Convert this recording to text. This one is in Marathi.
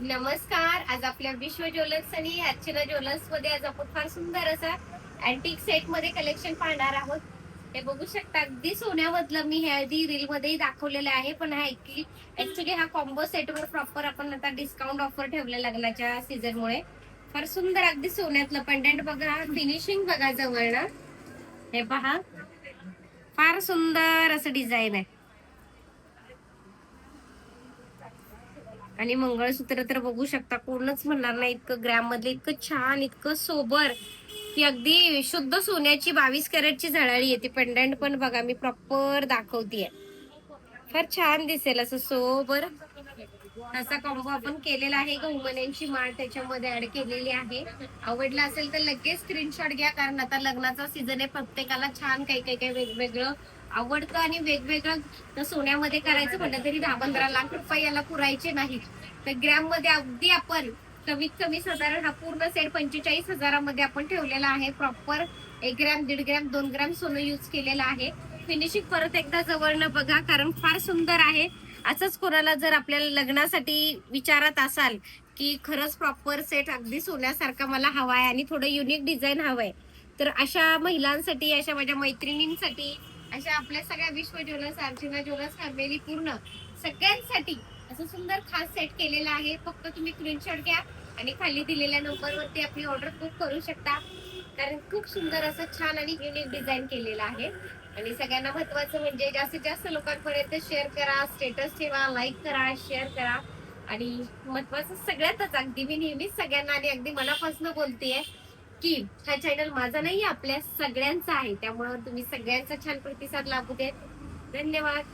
नमस्कार. आज आपल्या विश्व ज्वेलर्स आणि अर्चना ज्वेलर्समध्ये आज आपण फार सुंदर असा अँटिक सेटमध्ये कलेक्शन पाहणार आहोत. हे बघू शकता अगदी सोन्यामधलं मी हे आधी रील मध्येही दाखवलेलं आहे पण हा ऍक्च्युली हा कॉम्बो सेट वर प्रॉपर आपण आता डिस्काउंट ऑफर ठेवलं लग्नाच्या सीझन मुळे. फार सुंदर अगदी सोन्यातलं पेंडंट बघा फिनिशिंग बघा जवळ ना. हे पहा. फार सुंदर असं डिझाईन आहे. आणि मंगळसूत्र तर बघू शकता कोणच म्हणणार नाही इतकं ग्रॅम मधलं इतकं छान इतकं सोबर की अगदी शुद्ध सोन्याची बावीस कॅरेटची झळाळी येते. पेंडंट पण बघा मी प्रॉपर दाखवतीये. फार छान दिसेल असं सोबर. असा कॉम्बो आपण केलेला आहे. गहुमण्यांची माळ त्याच्यामध्ये ऍड केलेली आहे. आवडला असेल तर लगेच स्क्रीनशॉट घ्या कारण आता लग्नाचा सीझन आहे. प्रत्येकाला छान काही काही काही वेगवेगळं आवडतं आणि वेगवेगळं तर सोन्यामध्ये करायचं म्हटलं तरी दहा पंधरा लाख रुपये याला पुरायचे नाहीत. तर ग्रॅममध्ये अगदी आपण कमीत कमी साधारण हा पूर्ण सेट पंचेचाळीस हजारामध्ये आपण ठेवलेला आहे. प्रॉपर एक ग्रॅम दीड ग्रॅम दोन ग्रॅम सोनं युज केलेलं आहे. फिनिशिंग परत एकदा जवळनं बघा कारण फार सुंदर आहे. असंच कोणाला जर आपल्याला लग्नासाठी विचारत असाल की खरंच प्रॉपर सेट अगदी सोन्यासारखा मला हवा आहे आणि थोडं युनिक डिझाईन हवंय तर अशा महिलांसाठी अशा माझ्या मैत्रिणींसाठी अशा आपल्या सगळ्या विश्व ज्वेलर्स अर्चना ज्वेलर्स फॅमिली पूर्ण सगळ्यांसाठी असं सुंदर खास सेट केलेला आहे. फक्त तुम्ही स्क्रीनशॉट घ्या आणि खाली दिलेल्या नंबरवरती आपली ऑर्डर बुक करू शकता. कारण खूप सुंदर असं छान आणि युनिक डिझाईन केलेलं आहे. आणि सगळ्यांना महत्वाचं म्हणजे जास्तीत जास्त लोकांपर्यंत शेअर करा स्टेटस ठेवा लाईक करा शेअर करा. आणि महत्वाचं सगळ्यातच अगदी मी नेहमीच सगळ्यांना आणि अगदी मनापासून बोलतेय. की हा चॅनल माझा नाही आपल्या सगळ्यांचा आहे. त्यामुळे तुम्ही सगळ्यांचा छान प्रतिसाद लाभू देत. धन्यवाद.